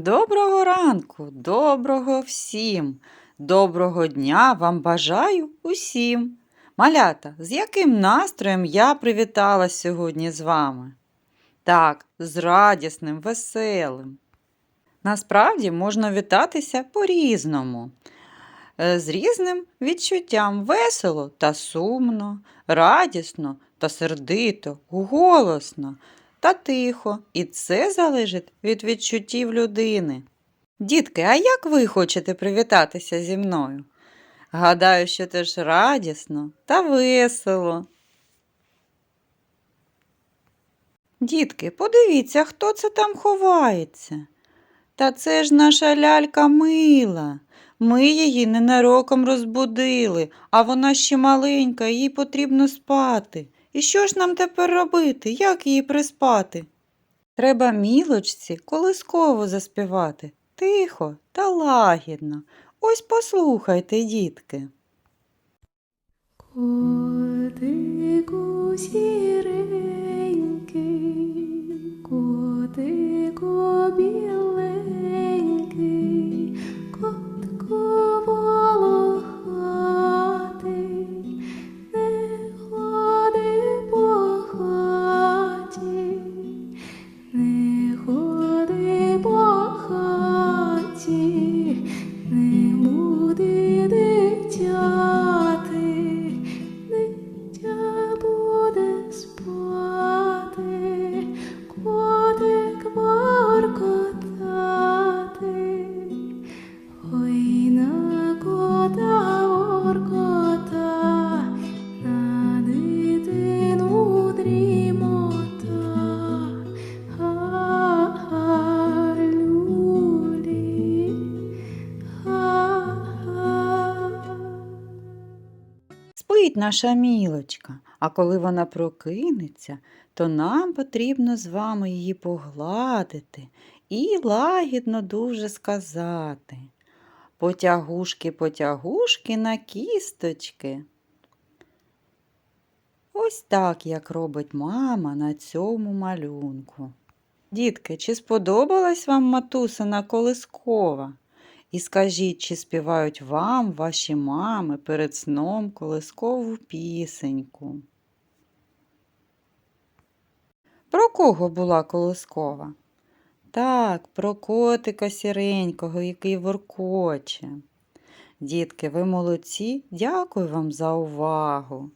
Доброго ранку, доброго всім, доброго дня вам бажаю усім. Малята, з яким настроєм я привіталась сьогодні з вами? Так, з радісним, веселим. Насправді можна вітатися по-різному, е, з різним відчуттям весело та сумно, радісно та сердито, голосно та тихо, і це залежить від відчуттів людини. Дітки, а як ви хочете привітатися зі мною? Гадаю, що теж радісно та весело. Дітки, подивіться, хто це там ховається. Та це ж наша лялька мила. Ми її ненароком розбудили, а вона ще маленька, їй потрібно спати. І що ж нам тепер робити? Як її приспати? Треба мілочці колисково заспівати, тихо та лагідно. Ось послухайте, дітки. Котику сіренький, Спить наша мілочка, а коли вона прокинеться, то нам потрібно з вами її погладити і лагідно дуже сказати. Потягушки, потягушки на кісточки. Ось так, як робить мама на цьому малюнку. Дітки, чи сподобалась вам матусина колискова? І скажіть, чи співають вам ваші мами перед сном колискову пісеньку? Про кого була колискова? Так, про котика сіренького, який воркоче. Дітки, ви молодці, дякую вам за увагу.